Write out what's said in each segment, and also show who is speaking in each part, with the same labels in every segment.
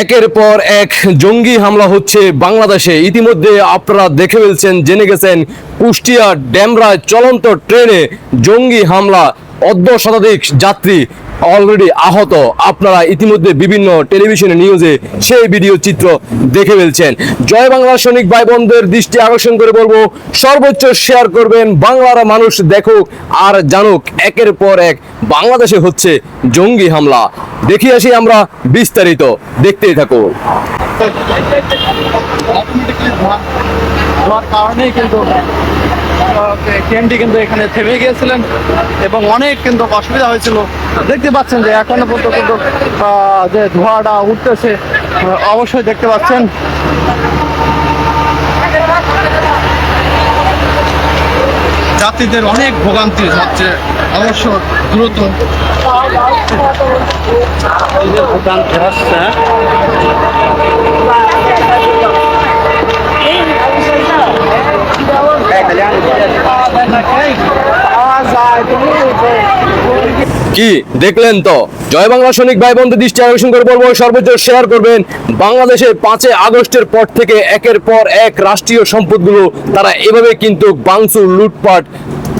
Speaker 1: একের পর এক জঙ্গি হামলা হচ্ছে বাংলাদেশে। ইতিমধ্যে আপনারা দেখে ফেলছেন, জেনে গেছেন, কুষ্টিয়া ড্যামরায় চলন্ত ট্রেনে জঙ্গি হামলা, অর্ধ শতাধিক যাত্রী অলরেডি আহত। আপনারা ইতিমধ্যে বিভিন্ন টেলিভিশনে নিউজে সেই ভিডিও চিত্র দেখে ফেলছেন। জয় বাংলা সৈনিক ভাই বোনদের দৃষ্টি আকর্ষণ করে বলব, সর্বোচ্চ শেয়ার করবেন বাংলার মানুষ দেখুক আর জানুক। একের পর এক বাংলাদেশে হচ্ছে জঙ্গি হামলা। দেখি আসি আমরা বিস্তারিত। দেখতেই
Speaker 2: অটোমেটিক্যালি কারণেই কিন্তু ট্রেনটি কিন্তু এখানে থেমে গিয়েছিলেন এবং অনেক কিন্তু অসুবিধা হয়েছিল। দেখতে পাচ্ছেন যে এখনও পর্যন্ত যে ধোঁয়াটা উঠতেছে অবশ্যই দেখতে পাচ্ছেন। যাত্রীদের অনেক ভোগান্তি হচ্ছে, অবশ্য দ্রুত। ভোগান্তি হচ্ছে।
Speaker 1: কি দেখলেন তো? জয় বাংলা সৈনিক ভাই বন্ধু দৃষ্টি আকর্ষণ করে বলব, সর্বোচ্চ শেয়ার করবেন। বাংলাদেশে পাঁচে আগস্টের পর থেকে একের পর এক রাষ্ট্রীয় সম্পদগুলো তারা এভাবে কিন্তু বাংসুর লুটপাট,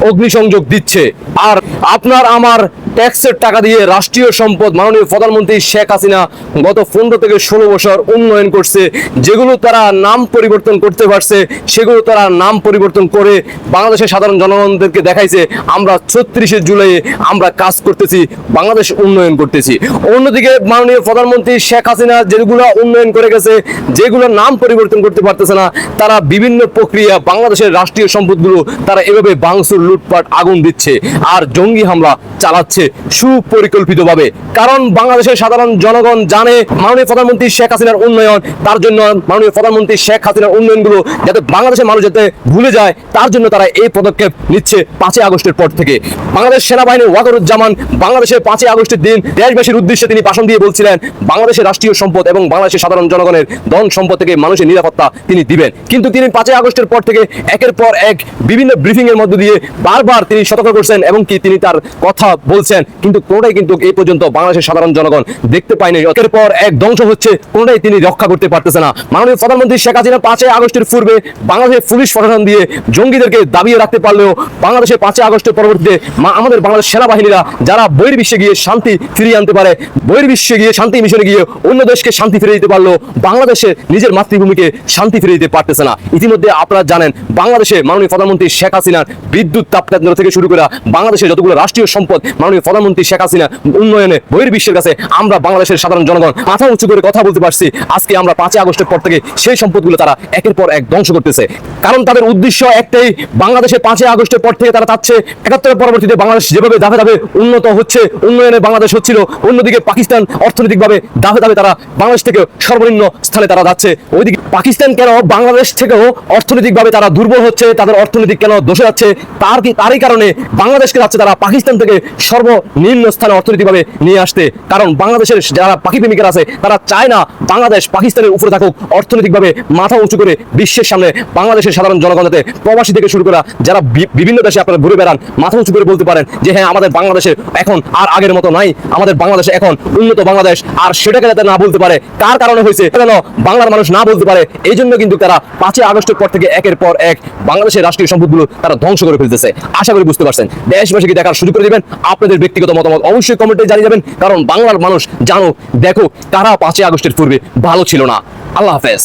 Speaker 1: অগ্নিসংযোগ দিচ্ছে। আর আপনার, আমার ট্যাক্সের টাকা দিয়ে রাষ্ট্রীয় সম্পদ মাননীয় প্রধানমন্ত্রী শেখ হাসিনা গত পনেরো থেকে ষোলো বছর উন্নয়ন করছে। যেগুলো তারা নাম পরিবর্তন করতে পারছে, সেগুলো তারা নাম পরিবর্তন করে বাংলাদেশের সাধারণ জনগণদেরকে দেখাইছে, আমরা ছত্রিশে জুলাইয়ে আমরা কাজ করতেছি, বাংলাদেশ উন্নয়ন করতেছি। অন্যদিকে মাননীয় প্রধানমন্ত্রী শেখ হাসিনা যেগুলো উন্নয়ন করে গেছে, যেগুলো নাম পরিবর্তন করতে পারতেছে না, তারা বিভিন্ন প্রক্রিয়া বাংলাদেশের রাষ্ট্রীয় সম্পদগুলো তারা এভাবে বাংসুর লুটপাট, আগুন দিচ্ছে, আর জঙ্গি হামলা চালাচ্ছে। সুপরিকল্পিতভাবে। কারণ বাংলাদেশের সাধারণ জনগণ জানে মাননীয় প্রধানমন্ত্রী শেখ হাসিনার উন্নয়ন, তার জন্য মাননীয় প্রধানমন্ত্রী শেখ হাসিনার উন্নয়নগুলো যাতে বাংলাদেশের মানুষ যাতে ভুলে যায়, তার জন্য তারা এই পদক্ষেপ নিচ্ছে পাঁচই আগস্টের পর থেকে। বাংলাদেশ সেনাবাহিনীর ওয়াকরুজ্জামান বাংলাদেশের পাঁচই আগস্টের দিন দেশবাসীর উদ্দেশ্যে তিনি ভাষণ দিয়ে বলছিলেন, বাংলাদেশের রাষ্ট্রীয় সম্পদ এবং বাংলাদেশের সাধারণ জনগণের ধন সম্পদ থেকে মানুষের নিরাপত্তা তিনি দিবেন। কিন্তু তিনি পাঁচই আগস্টের পর থেকে একের পর এক বিভিন্ন ব্রিফিং এর মধ্য দিয়ে বারবার তিনি সতর্ক করছেন এবং কি তিনি তার কথা বলছেন। কিন্তু কোনোটাই কিন্তু এই পর্যন্ত বাংলাদেশের সাধারণ জনগণ দেখতে পায়নি। একের পর এক ধ্বংস হচ্ছে, কোনোটাই তিনি রক্ষা করতে পারতেছে না। মাননীয় প্রধানমন্ত্রী শেখ হাসিনা পাঁচই আগস্টের পূর্বে বাংলাদেশের পুলিশ প্রশাসন দিয়ে জঙ্গিদেরকে দাবিয়ে রাখতে পারলেও বাংলাদেশের পাঁচই আগস্টের পরবর্তীতে আমাদের বাংলাদেশ সেনাবাহিনীরা যারা বহির্বিশ্বে গিয়ে শান্তি ফিরিয়ে আনতে পারে, বহির্বিশ্বে গিয়ে শান্তি মিশনে গিয়ে অন্য দেশকে শান্তি ফিরে দিতে পারল বাংলাদেশে নিজের মাতৃভূমিকে শান্তি ফিরে দিতে পারতেছে না। ইতিমধ্যে আপনারা জানেন, বাংলাদেশে মাননীয় প্রধানমন্ত্রী শেখ হাসিনার বিদ্যুৎ তাপ কেন্দ্র থেকে শুরু করে বাংলাদেশের যতগুলো রাষ্ট্রীয় সম্পদ মাননীয় প্রধানমন্ত্রী শেখ হাসিনা উন্নয়নে বহির্বিশ্বের কাছে আমরা বাংলাদেশের সাধারণ জনগণ মাথা উঁচু করে কথা বলতে পারছি। আজকে আমরা পাঁচই আগস্টের পর থেকে সেই সম্পদগুলো তারা একের পর এক ধ্বংস করতেছে। কারণ তাদের উদ্দেশ্য একটাই, বাংলাদেশে পাঁচই আগস্টের পর থেকে তারা চাচ্ছে, একাত্তরের পরবর্তীতে বাংলাদেশ যেভাবে ধাপে ধাপে উন্নত হচ্ছে, উন্নয়নে বাংলাদেশ হচ্ছিল, অন্যদিকে পাকিস্তান অর্থনৈতিকভাবে ধাপে ধাপে তারা বাংলাদেশ থেকে সর্বনিম্ন স্থানে তারা যাচ্ছে। ওইদিকে পাকিস্তান কেন, বাংলাদেশ থেকেও অর্থনৈতিকভাবে তারা দুর্বল হচ্ছে, তাদের অর্থনৈতিক কেন দোষে যাচ্ছে, তার কি, তারই কারণে বাংলাদেশকে যাচ্ছে তারা পাকিস্তান থেকে সর্বনিম্ন স্থানে অর্থনৈতিকভাবে নিয়ে আসতে। কারণ বাংলাদেশের যারা পাখি প্রেমিকারা আছে, তারা চায় না বাংলাদেশ পাকিস্তানের উপরে থাকুক। অর্থনৈতিকভাবে মাথা উঁচু করে বিশ্বের সামনে বাংলাদেশের সাধারণ জনগণ যাতে প্রবাসী থেকে শুরু করা যারা বিভিন্ন দেশে আপনারা ঘুরে বেড়ান, মাথা উঁচু করে বলতে পারেন যে হ্যাঁ আমাদের বাংলাদেশে এখন আর আগের মতো নাই। আমাদের বাংলাদেশে এখন উন্নত বাংলাদেশ। আর সেটাকে যাতে না বলতে পারে, কার কারণে হয়েছে কেন বাংলার মানুষ না বলতে পারে এই জন্য কিন্তু তারা পাঁচই আগস্টের পর থেকে একের পর এক বাংলাদেশের রাষ্ট্রীয় সম্পদগুলো তারা ধ্বংস করে ফেলতেছে। আশা করি বুঝতে পারছেন। দেশবাসীকে দেখার সুযোগ করে দিবেন। আপনাদের ব্যক্তিগত মতামত অবশ্যই কমেন্টে জানিয়ে যাবেন, কারণ বাংলার মানুষ জানো দেখো তারা পাঁচই আগস্টের পূর্বে ভালো ছিল না। আল্লাহ হাফেজ।